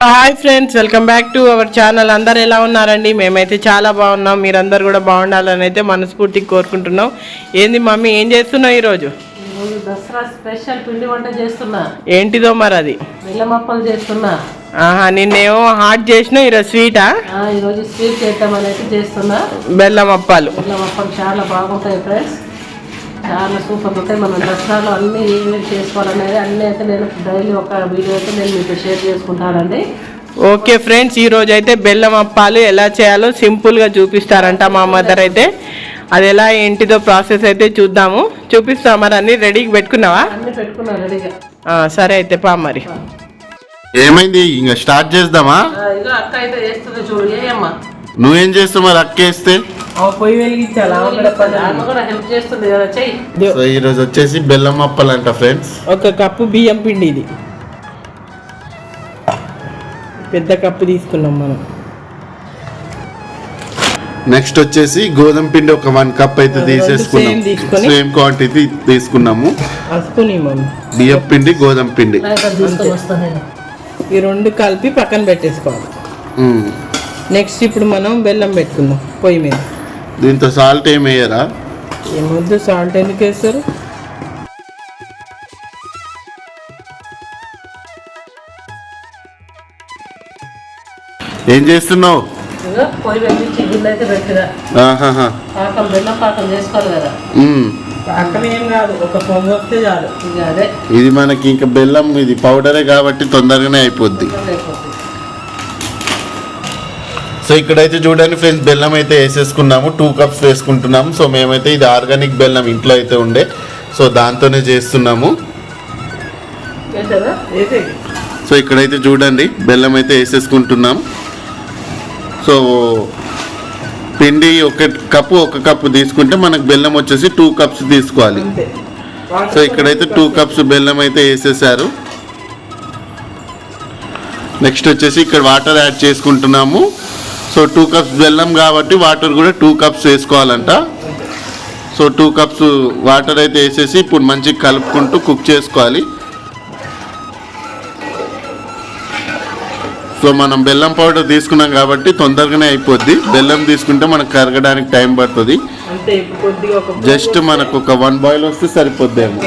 Hi friends welcome back to our channel. అందరు ఎలా ఉన్నారండి? మేమైతే చాలా బాగున్నాం. మీరందరూ కూడా బాగుండాలని అయితే మనస్ఫూర్తిగా కోరుకుంటున్నాం. ఏంది మమ్మీ ఏం చేస్తున్నావు ఈరోజు? దసరా స్పెషల్ పిండి వంట చేస్తున్నా. ఏంటిదో మరి అది? బెల్లమప్పలు చేస్తున్నా. ఆహా నిన్నేమో హాట్ చేసినావు ఈరోజు స్వీటా? ఈరోజు స్వీట్ చేద్దామని అయితే చేస్తున్నా. బెల్లం అప్పాలు. బెల్లమప్పలు చాలా బాగుంటాయి ఫ్రెండ్స్ చాలా సూపర్ ఉంటాయి. మనం దసరాలో అన్ని ఏమేమి చేసుకోవాలనేది అన్నీ అయితే నేను డైలీ ఒక వీడియో అయితే నేను మీతో షేర్ చేసుకుంటానండి. ఓకే ఫ్రెండ్స్ ఈ రోజు అయితే బెల్లం అప్పాలు ఎలా చేయాలో సింపుల్గా చూపిస్తారంట మా మదర్ అయితే. అది ఎలా ఏంటిదో ప్రాసెస్ అయితే చూద్దాము. చూపిస్తాం మరి అన్ని రెడీకి పెట్టుకున్నావా? సరే అయితే పా మరి. ఏమైంది? ఇంకా స్టార్ట్ చేద్దామా? అక్క నువ్వేం చేస్తావు మరి అక్కేస్తే పొయ్యి సో ఈ రోజు వచ్చేసి బెల్లం అప్పలంట ఫ్రెండ్స్. ఒక కప్పు బియ్యం పిండి ఇది. పెద్ద కప్పు తీసుకున్నాం మనం. నెక్స్ట్ వచ్చేసి గోధుమ పిండి ఒక వన్ కప్ అయితే తీసేసుకున్నాం. సేమ్ క్వాంటిటీ తీసుకున్నాము. బియ్యం పిండి గోధుమ పిండి. ఈ రెండు కలిపి పక్కన పెట్టేసుకోవాలి. నెక్స్ట్ ఇప్పుడు మనం బెల్లం పెట్టుకుందాం పొయ్యి మీద. దీంతో సాల్ట్ ఏం వేయరా? ఏమొద్దు సాల్ట్ ఎందుకు వేస్తారు? ఏం చేస్తున్నావు. పాకం బెల్లం పాకం చేసుకోవాలి కదా. ఏం కాదు ఒక పొంగు వస్తే చాలు. ఇది మనకి ఇంకా బెల్లం ఇది పౌడరే కాబట్టి తొందరగానే అయిపోద్ది. సో ఇక్కడైతే చూడండి ఫ్రెండ్స్ బెల్లం అయితే వేసేసుకున్నాము టూ కప్స్ వేసుకుంటున్నాము సో మేమైతే ఇది ఆర్గానిక్ బెల్లం ఇంట్లో అయితే ఉండే. సో దాంతోనే చేస్తున్నాము. సో ఇక్కడైతే చూడండి బెల్లం అయితే వేసేసుకుంటున్నాం. సో పిండి ఒక కప్పు ఒక కప్పు తీసుకుంటే మనకు బెల్లం వచ్చేసి టూ కప్స్ తీసుకోవాలి. సో ఇక్కడైతే టూ కప్స్ బెల్లం అయితే వేసేసారు. నెక్స్ట్ వచ్చేసి ఇక్కడ వాటర్ యాడ్ చేసుకుంటున్నాము. సో టూ కప్స్ బెల్లం కాబట్టి వాటర్ కూడా టూ కప్స్ వేసుకోవాలంట. సో టూ కప్స్ వాటర్ అయితే వేసేసి ఇప్పుడు మంచిగా కలుపుకుంటూ కుక్ చేసుకోవాలి. సో మనం బెల్లం పౌడర్ తీసుకున్నాం కాబట్టి తొందరగానే అయిపోద్ది. బెల్లం తీసుకుంటే మనకు కరగడానికి టైం పడుతుంది. జస్ట్ మనకు ఒక వన్ బాయిల్ వస్తే సరిపోద్దేమో.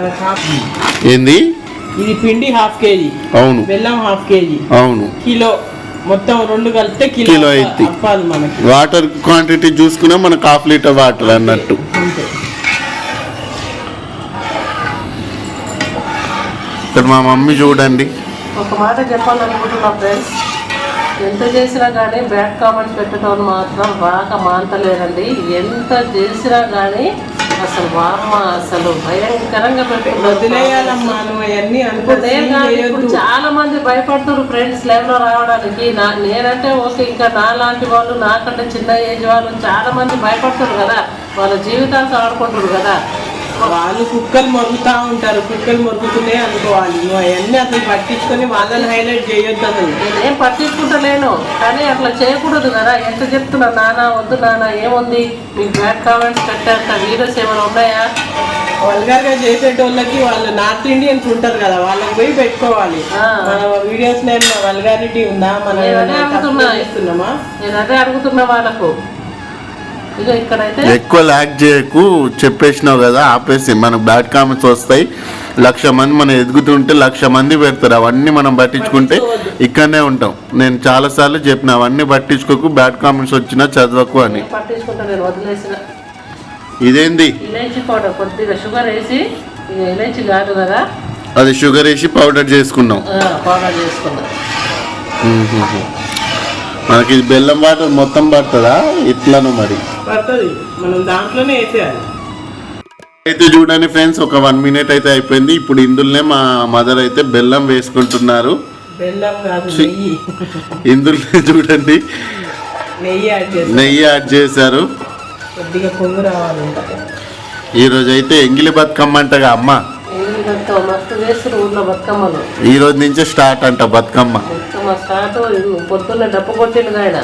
half- ఏంది? ఇది పిండి హాఫ్ కేజీ. అవును. బెల్లం హాఫ్ కేజీ. అవును. కిలో మొత్తం రెండు కలిపితే కిలో అయింది. వాటర్ క్వాంటిటీ చూసుకున్నా మనకు హాఫ్ లీటర్ వాటర్ అన్నట్టు. ఇక్కడ మా మమ్మీ చూడండి. ఒక మాట చెప్పాలనుకుంటున్నా ఫ్రెండ్స్ ఎంత చేసినా కానీ బ్యాడ్ కామెంట్స్ పెట్టడం మాత్రం రాక మాంతలేదండి ఎంత చేసినా కానీ అసలు వామ్మ అసలు భయంకరంగా వదిలేయాలమ్మా నువ్వు అవన్నీ ఇప్పుడు చాలా మంది భయపడుతున్నారు ఫ్రెండ్స్ లైవ్లో రావడానికి. నా నేనంటే ఓకే ఇంకా నా లాంటి వాళ్ళు నాకంటే చిన్న ఏజ్ వాళ్ళు చాలా మంది భయపడుతున్నారు కదా. వాళ్ళ జీవితాలతో ఆడుకుంటారు కదా. వాళ్ళు కుక్కలు మొరుగుతా ఉంటారు కుక్కలు మొరుగుతున్నాయి అనుకోవాలి. నువ్వు అవన్నీ అసలు పట్టించుకొని వాళ్ళని హైలైట్ చేయొద్దు అసలు. నేనేం పట్టించుకుంటలేను కానీ అట్లా చేయకూడదు కదా. ఎంత చెప్తున్నా నాన్న వద్దు నాన్న ఏముంది? మీకు బ్యాడ్ కామెంట్స్ పెట్టేంత వీడియోస్ ఏమైనా ఉన్నాయా? వల్గర్గా చేసేటోళ్ళకి వాళ్ళు నార్త్ ఇండియన్స్ ఉంటారు కదా వాళ్ళకి పోయి పెట్టుకోవాలి. మన వీడియోస్ వల్గారిటీ ఉందా? మనం నేను అదే అడుగుతున్నా. నేను వాళ్ళకు. ఎక్కువ ల్యాక్ చేయకు చెప్పేసినావు కదా ఆపేసి. మనకు బ్యాడ్ కామెంట్స్ వస్తాయి. లక్ష మంది మనం ఎదుగుతుంటే లక్ష మంది పెడతారు. అవన్నీ మనం పట్టించుకుంటే ఇక్కడనే ఉంటాం. నేను చాలాసార్లు చెప్పిన అవన్నీ పట్టించుకోకు బ్యాడ్ కామెంట్స్ వచ్చినా చదవకు అని. ఇదేంది? ఇలైచి పౌడర్ కొద్దిగా షుగర్ వేసి ఇక ఇలైచి కాదు కదా. అది షుగర్ వేసి పౌడర్ చేసుకున్నాం. పౌడర్. మనకి బెల్లం వాటర్ మొత్తం పడుతుందా? ఇట్లను మరి. పడుతుంది. మనం దాంట్లోనే వేసేయాలి. అయితే చూడండి ఫ్రెండ్స్ ఒక వన్ మినిట్ అయితే అయిపోయింది. ఇప్పుడు ఇందులోనే మా మదర్ అయితే బెల్లం వేసుకుంటున్నారు. బెల్లం కాదు ఛీ. నెయ్యి. ఇందులో చూడండి. నెయ్యి యాడ్ చేస్తాం నెయ్యి యాడ్ చేశారు. కొద్దిగా పొంగు రావాలి. ఇంకా ఈ రోజు అయితే ఎంగిలి బతుకమ్మ అంటగా అమ్మ. ఈ రోజు నుంచే స్టార్ట్ అంట బతుకమ్మ. స్టార్ట్ పొద్దున్న డప్పు కొట్టిండు ఆయన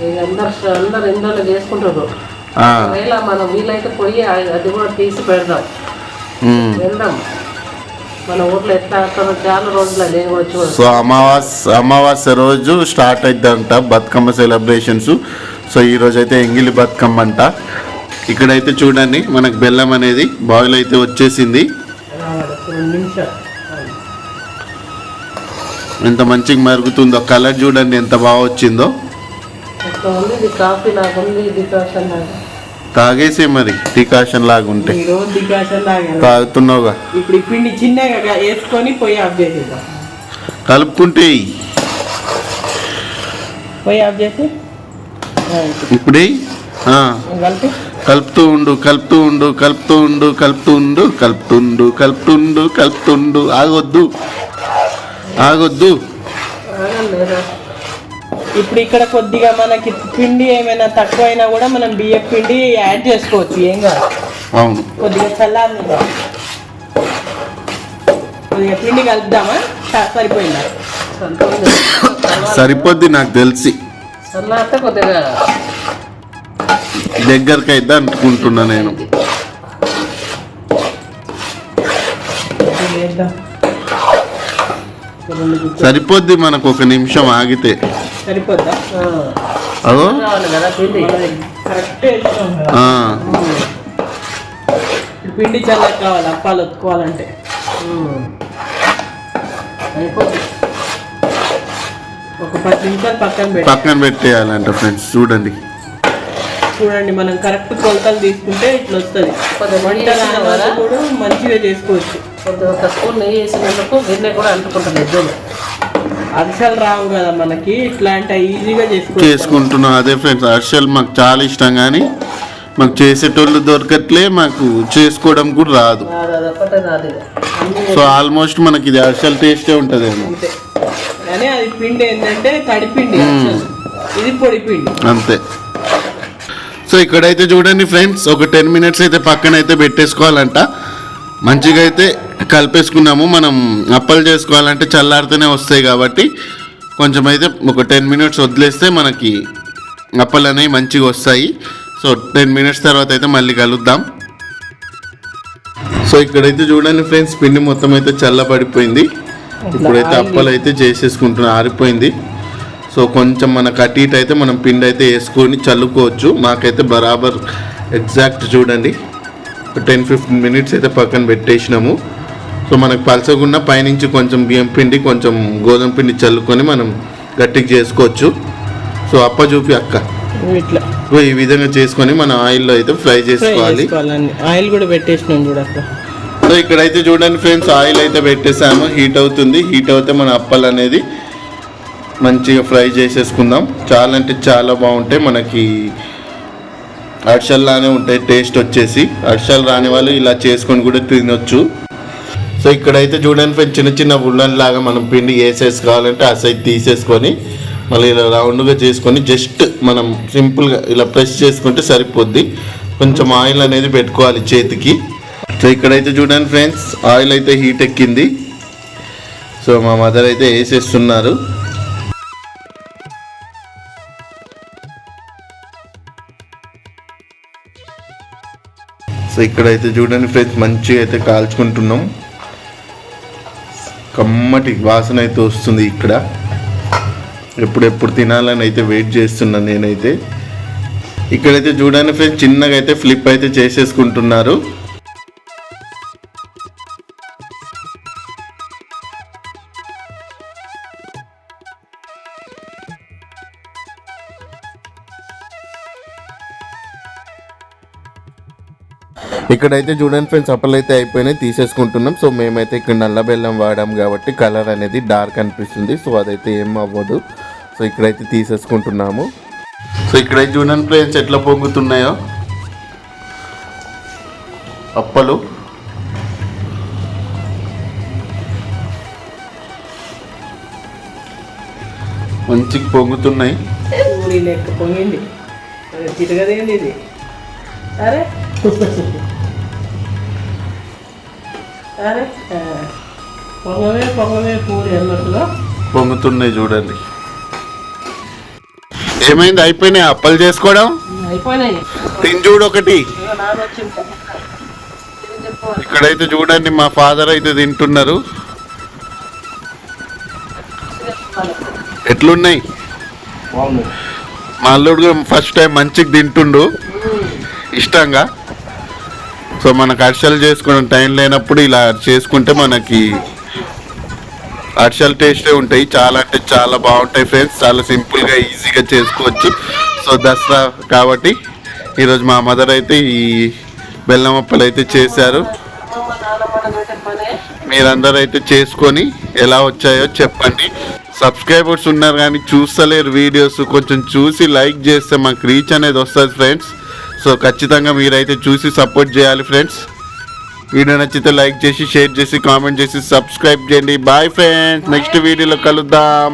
అందరు అందరు ఇంట్లో చేసుకుంటారు. ఆ, ఒకవేళ మనం వీలైతే పోయి అది కూడా తీసి పెడదాం. ఉమ్. వెళ్దాం. మన ఊర్లో ఎట్లా ఆడతారో చాలా రోజులు నేను కూడా చూడను సో అమావాస్య అమావాస్య రోజు స్టార్ట్ అయిద్దంట బతుకమ్మ సెలబ్రేషన్స్ సో ఈ రోజు అయితే ఎంగిలి బతుకమ్మ అంట. ఇక్కడైతే చూడండి మనకు బెల్లం అనేది బాయిల్ అయితే వచ్చేసింది. ఎంత మంచిగా మరుగుతుందో కలర్ చూడండి ఎంత బాగా వచ్చిందో. ఇది కాఫీ లాగా ఉంది ఇది కాషన్ లాగా తాగేసే మరి డికాషన్ లాగా ఉంటే డికాషన్ లాగా తాగుతున్నావుగా. ఇప్పుడు ఈ పిండి చిన్నగా వేసుకొని పొయ్యి ఆఫ్ చేసేద్దాం. కలుపుకుంటే. పొయ్యి ఆఫ్ చేసి. ఇప్పుడే కలిపి. కలుపుతూ ఉండు కలుపుతూ ఉండు కలుపుతూ ఉండు కలుపుతూ ఉండు కలుపుతుండు కలుపుతుండు కలుపుతుండు ఆగొద్దు. ఆగొద్దు. ఇప్పుడు ఇక్కడ కొద్దిగా మనకి పిండి ఏమైనా తక్కువైనా కూడా మనం బియ్యం పిండి యాడ్ చేసుకోవచ్చు ఏం కాదు. అవును. కొద్దిగా చల్లారి కొద్దిగా పిండి కలుపుదామా? సరిపోయిందా? సరిపోద్ది నాకు తెలిసి. చల్లారితే కొద్దిగా. దగ్గరికి అయితే అనుకుంటున్నా నేను. సరిపోద్ది మనకు ఒక నిమిషం ఆగితే. సరిపోద్దా? ఆ, అదో పిండి? చల్లగా కావాలి అప్పాలు ఒత్తుకోవాలంటే. అయిపోతుంది ఒక పది నిమిషాలు పక్కన పెట్టి. పక్కన పెట్టేయాలంట ఫ్రెండ్స్ చూడండి. చూడండి మనం కరెక్ట్ కొలతలు తీసుకుంటే ఇట్లా వస్తుంది. కూడా మంచిగా చేసుకోవచ్చు. కొద్దిగా ఒక స్పూన్ నెయ్యి వేసినందుకు గిన్నె కూడా అంటుకుంటుంది ఇద్దరు అరిసెలు రావు కదా మనకి ఇట్లాంటి ఈజీగా చేసుకుంటున్నాం. అదే ఫ్రెండ్స్ అర్షల్ మాకు చాలా ఇష్టం కానీ మాకు చేసేటోళ్ళు దొరకట్లే మాకు చేసుకోవడం కూడా రాదు. సో ఆల్మోస్ట్ మనకి ఇది అర్షల్ టేస్టే ఉంటుందేమో. కానీ అది పిండి ఏంటంటే తడిపిండి. ఇది పొడి పిండి. అంతే. సో ఇక్కడైతే చూడండి ఫ్రెండ్స్ ఒక టెన్ మినిట్స్ అయితే పక్కన అయితే పెట్టేసుకోవాలంట. మంచిగా అయితే కలిపేసుకున్నాము. మనం అప్పలు చేసుకోవాలంటే చల్లారితేనే వస్తాయి కాబట్టి కొంచెం అయితే ఒక టెన్ మినిట్స్ వదిలేస్తే మనకి అప్పలు అనేవి మంచిగా వస్తాయి. సో టెన్ మినిట్స్ తర్వాత అయితే మళ్ళీ కలుద్దాం. సో ఇక్కడైతే చూడండి ఫ్రెండ్స్ పిండి మొత్తం అయితే చల్లబడిపోయింది. ఇప్పుడైతే అప్పలు అయితే చేసేసుకుంటున్నా ఆరిపోయింది. సో కొంచెం మనకు అటు ఇటు అయితే మనం పిండి అయితే వేసుకొని చల్లుకోవచ్చు. మాకైతే బరాబర్ ఎగ్జాక్ట్ చూడండి. టెన్ ఫిఫ్టీన్ మినిట్స్ అయితే పక్కన పెట్టేసినాము. సో మనకు పలసగున్న పైనుంచి కొంచెం బియ్యం పిండి కొంచెం గోధుమ పిండి చల్లుకొని మనం గట్టిగా చేసుకోవచ్చు. సో అప్ప చూపి అక్క. ఇట్లా. ఈ విధంగా చేసుకొని మన ఆయిల్లో అయితే ఫ్రై చేసుకోవాలి. ఆయిల్ కూడా పెట్టేసినాం చూడక్క సో ఇక్కడైతే చూడండి ఫ్రెండ్స్ ఆయిల్ అయితే పెట్టేసాము హీట్ అవుతుంది. హీట్ అవుతే మన అప్పలు అనేది మంచిగా ఫ్రై చేసేసుకుందాం. చాలా అంటే చాలా బాగుంటాయి. మనకి అర్షల్లానే ఉంటాయి. టేస్ట్ వచ్చేసి అర్షల్ రాని వాళ్ళు ఇలా చేసుకొని కూడా తినొచ్చు. సో ఇక్కడైతే చూడండి ఫ్రెండ్స్ చిన్న చిన్న ఉల్లన్ లాగా మనం పిండి వేసేసుకోవాలంటే ఆ సైడ్ తీసేసుకొని మళ్ళీ ఇలా రౌండ్గా చేసుకొని జస్ట్ మనం సింపుల్గా ఇలా ప్రెస్ చేసుకుంటే సరిపోద్ది. కొంచెం ఆయిల్ అనేది పెట్టుకోవాలి చేతికి. సో ఇక్కడైతే చూడండి ఫ్రెండ్స్ ఆయిల్ అయితే హీట్ ఎక్కింది. సో మా మదర్ అయితే వేసేస్తున్నారు. సో ఇక్కడైతే చూడండి ఫ్రెండ్స్ మంచిగా అయితే కాల్చుకుంటున్నాం. కమ్మటి వాసన అయితే వస్తుంది ఇక్కడ. ఎప్పుడెప్పుడు తినాలని అయితే వెయిట్ చేస్తున్నాను నేనైతే. ఇక్కడైతే చూడండి ఫ్రెండ్స్ చిన్నగా అయితే ఫ్లిప్ అయితే చేసేసుకుంటున్నారు. ఇక్కడైతే చూడండి ఫ్రెండ్స్ అప్పలు అయితే అయిపోయినాయి తీసేసుకుంటున్నాం. సో మేమైతే ఇక్కడ నల్ల బెల్లం వాడాం కాబట్టి కలర్ అనేది డార్క్ అనిపిస్తుంది. సో అదైతే ఏం అవ్వదు. సో ఇక్కడైతే తీసేసుకుంటున్నాము. సో ఇక్కడైతే చూడండి ఫ్రెండ్స్ ఎట్లా పొంగుతున్నాయో. అప్పలు. మంచిగా పొంగుతున్నాయి. పొంగింది. తిరగదేంది ఇది? అరే పూరి అన్నట్టుగా పొంగుతున్నాయి చూడండి. ఏమైంది? అయిపోయినాయి? అప్పలు చేసుకోవడం? అయిపోయినాయి. తిని చూడు ఒకటి. ఇక్కడైతే చూడండి మా ఫాదర్ అయితే తింటున్నారు. ఎట్లున్నాయి? మా అల్లుడు కూడా ఫస్ట్ టైం మంచిగా తింటుండు. ఇష్టంగా? సో మనకు అరిసెలు చేసుకునే టైం లేనప్పుడు ఇలా చేసుకుంటే మనకి అరిసెలు టేస్టే ఉంటాయి. చాలా అంటే చాలా బాగుంటాయి ఫ్రెండ్స్ చాలా సింపుల్గా ఈజీగా చేసుకోవచ్చు. సో దసరా కాబట్టి ఈరోజు మా మదర్ అయితే ఈ బెల్లం అప్పలు అయితే చేశారు. మీరందరూ అయితే చేసుకొని ఎలా వచ్చాయో చెప్పండి. సబ్స్క్రైబర్స్ ఉన్నారు కానీ చూస్తలేరు వీడియోస్ కొంచెం చూసి లైక్ చేస్తే మాకు రీచ్ అనేది వస్తుంది ఫ్రెండ్స్ సో ఖచ్చితంగా మీరైతే చూసి సపోర్ట్ చేయాలి ఫ్రెండ్స్. వీడియో నచ్చితే లైక్ చేసి షేర్ చేసి కామెంట్ చేసి సబ్స్క్రైబ్ చేయండి. Bye friends. నెక్స్ట్ వీడియోలో కలుద్దాం.